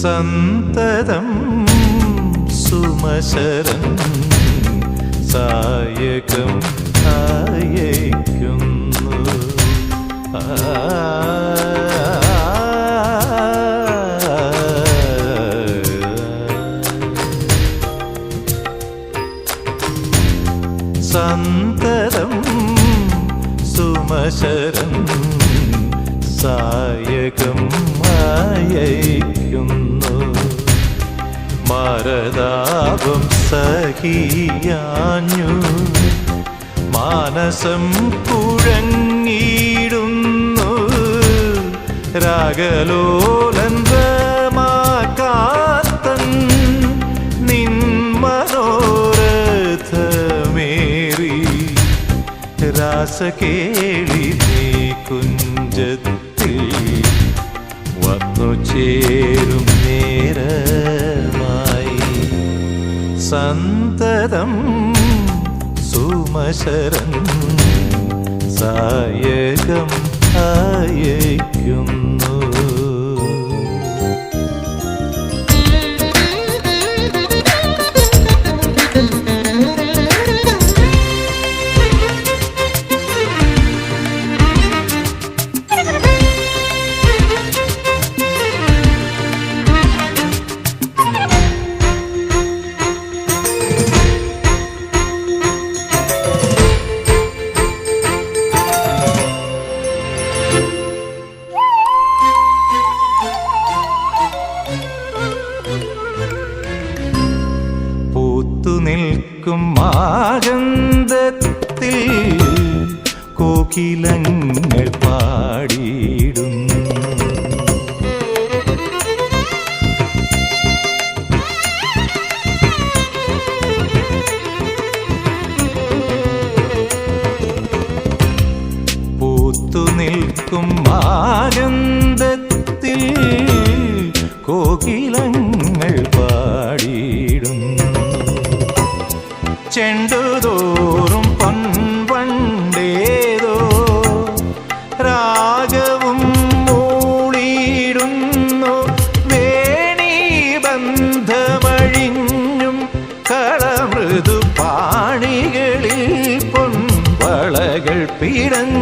സന്തതം സുമശരൻ സായകം ആയക്കുന്നു. സന്തതം സുമശരം സായകം അയക്കുന്നു മരതാപം സഹിയാഞ്ഞു. മാനസം കുഴങ്ങിയിടുന്നു രാഗലോലന്തമാക്കാത്തൻ രാസകേളി ചേരും നേരമായി. സന്തതം സുമശരൻ സായകം അയക്കുന്നു മാഗന്ധത്തിൽ കോകിലങ്ങൾ പാടിയിടുന്നു പൂത്തു നിൽക്കും മാഗന്ധത്തിൽ കോകിലങ്ങൾ പാടിയിടുന്നു ചെണ്ടുതോറും பீடங்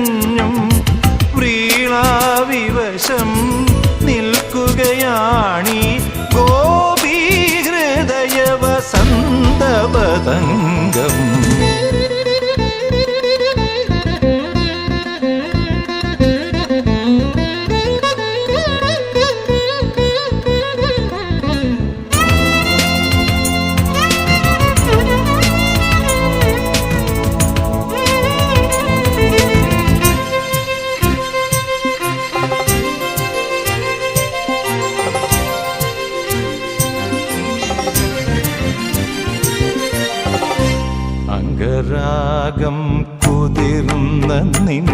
കുതിർന്ന നിൻ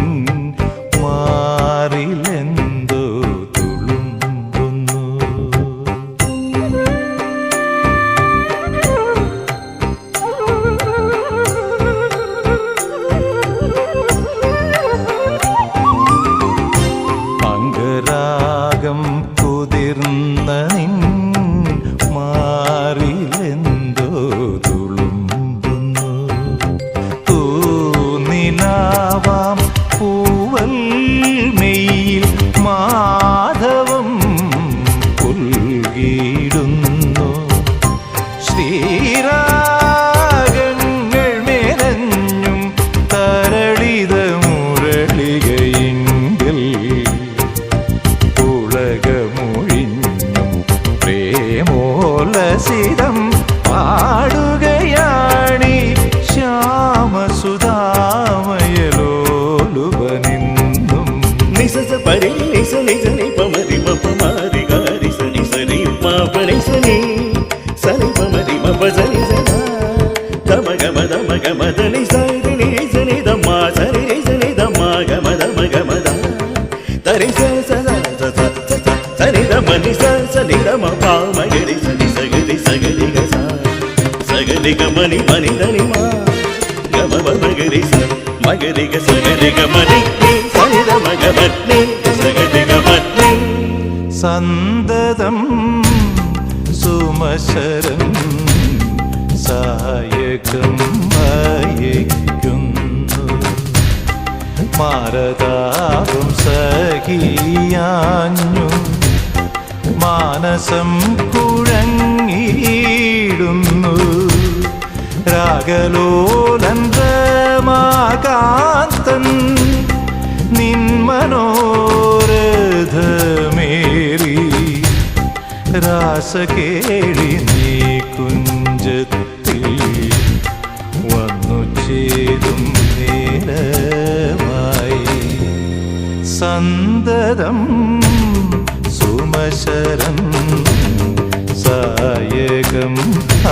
മാറിലെന്തോ തുളുമ്പുന്നു. അംഗരാഗം കുതിർന്ന നിൻ മാറിലെന്തോ തുളുമ്പുന്നു. തുളസിതം പാടുകയാണി ശ്യാമസുതാമയലോലുപനിന്നും നിസസ പരിസ നിസ നിപമരി മപമാരി ഗാരി സനി സരി മാപണി സനി സനി പമരി മപജനി സന തമ ഗമ തമ ഗമ ധനി സരി നി സനി ദമ്മ സരി നി സനി ദമ്മ ഗമ തമ ഗമ ത തരി സ സ സ സ സ സ സനി ദമ്മ നി സ സനി సగరి గమ ని మని దని మా గమ మ మగరి స మగరి గ సగరి గమ ని ని సని దమ గమ ని సగరి గమ ని സന്തതം സുമശരം സായകം അയക്കുന്നു മാരതാപം സഹിയാഞ്ഞു മാനസം കുഴങ്ങിയിടുന്നു രാഗലോലൻ രമാകാന്തൻ രാസകേളി നീ കുഞ്ചത്തിൽ വന്നു ചേരും നേരമായി സന്തതം സുമശരം സായകം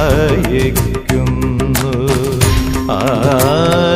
അയക 嗯